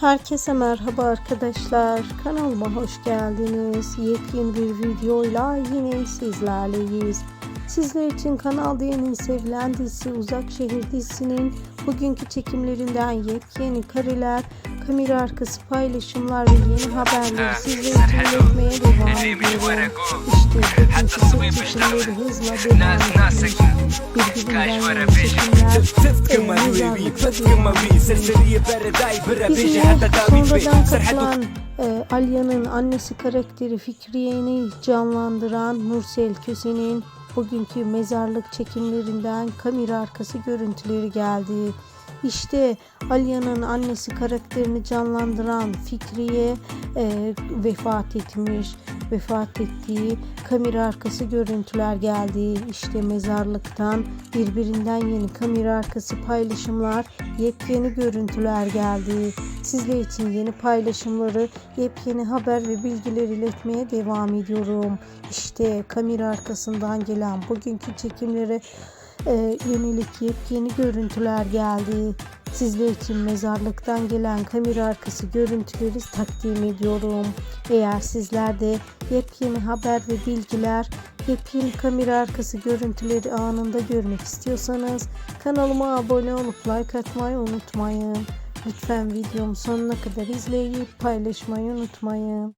Herkese merhaba arkadaşlar. Kanalıma hoş geldiniz. Yepyeni bir videoyla yine sizlerleyiz. Sizler için Kanal D'nin sevilen dizisi Uzak Şehir dizisinin bugünkü çekimlerinden yepyeni kareler, kamera arkası paylaşımlar ve yeni haberleri sizler için iletmeye devam ediyorum. İşte bugünkü çekimleri hızla devam ediyor. Birbirinden çekimler, تفك e, مروي mezarlıkta تفك devam مروي ediyor. سلسلية بارداي برا بيجي Diziye حتى داوي sonradan سرحت katılan e, Alya'nın annesi karakteri Fikriye'ni canlandıran Nursel Köse'nin bugünkü mezarlık çekimlerinden kamera arkası görüntüleri geldi. İşte Alya'nın annesi karakterini canlandıran Fikriye e, vefat etmiş. Vefat ettiği kamera arkası görüntüler geldi. İşte mezarlıktan birbirinden yeni kamera arkası paylaşımlar, yepyeni görüntüler geldi. Sizler için yeni paylaşımları, yepyeni haber ve bilgiler iletmeye devam ediyorum. İşte kamera arkasından gelen bugünkü çekimlere e, yönelik yepyeni görüntüler geldi. Sizler için mezarlıktan gelen kamera arkası görüntüleri takdim ediyorum. Eğer sizler de yepyeni haber ve bilgiler, yepyeni kamera arkası görüntüleri anında görmek istiyorsanız kanalıma abone olup like atmayı unutmayın. Lütfen videomu sonuna kadar izleyip paylaşmayı unutmayın.